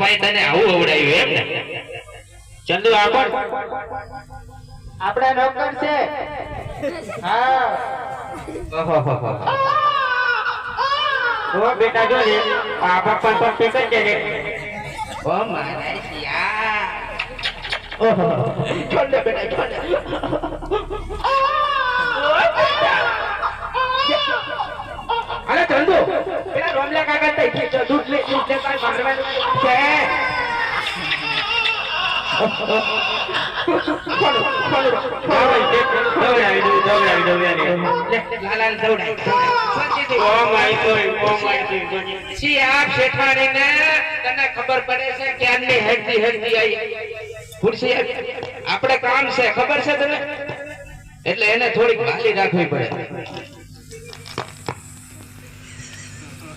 એને આવું અવડાવ્યું એમ ને? ચંદુ આ કોણ? આપણા નોકર છે. હા. ઓ બેટા જો રે. આ પપ્પા પપ્પી કઈ દે ઓ મારા શિયા. ઓહો. છોડ બેટા છોડ. અરે ચંદુ. પેલા રોમલા કાકા તઈ દૂધ લે શેઠાણીને તને ખબર પડે છે કે આની હેડતી આપણે કામ છે ખબર છે તને એટલે એને થોડીક વાલી રાખવી પડે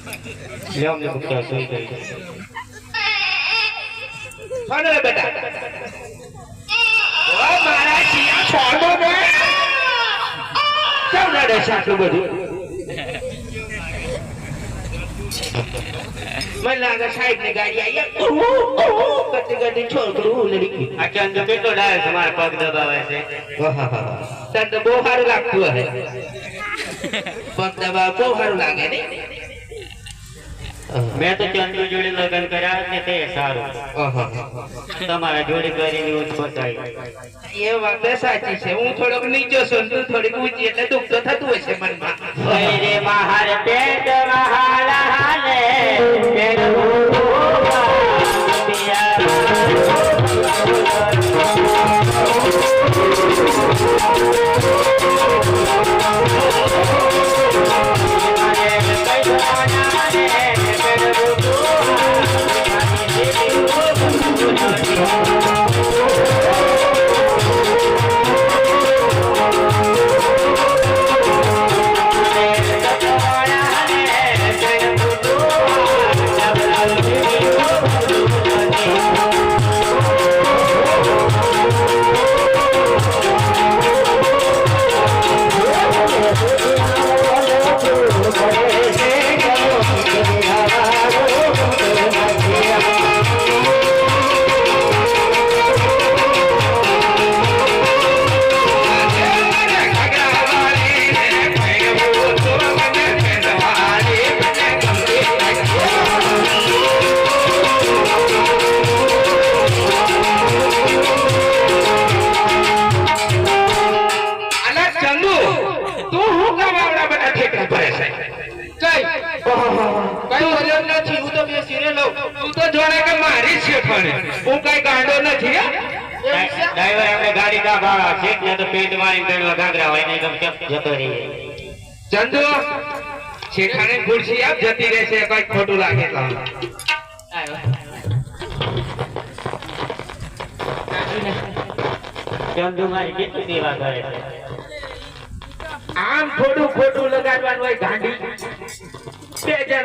અમને ભૂખ્યા સુઈ ગઈ. કોણ રે બેટા. ઓ મારા શિયા છોડો ને. કેમ રડે છે આટલું બધું? મને લાગે સાહેબની ગાડી આવી કરતી કરતી છોકરું લડી આ ચાંદ કેટલો ડાયો છે, મારા પગ દબાવે છે. તને તો બહુ સારું લાગતું હશે. પગ દબાવ બહુ સારું લાગે ને મેં તો ચંદુ જોડે લગ્ન કર્યા ને તે સારું. તમારા જોડે કરીને હું ફસાઈ એ વાત સાચી છે. હું થોડોક નીચો છું તું થોડીક ઊંચી એટલે દુઃખ તો થતું હશે મનમાં. રે મહારા કઈ વજન નથી હું તો બેસીને લઉં. તું તો જોડે કે મારી છે પણ હું કઈ ગાંડો નથી? ડ્રાઈવર આપણે ગાડી ના ભાડા છે ને તો પેટ મારી પેલો ઘાઘરા હોય ને ગમ જતો રહીએ ચંદુ શેખાને ખુરશી આપ જતી રહેશે કઈ ખોટું લાગે તો. ચંદુ મારી કેટલી સેવા કરે આમ થોડું ખોટું લગાડવાનું હોય ગાંડી. त्याच्या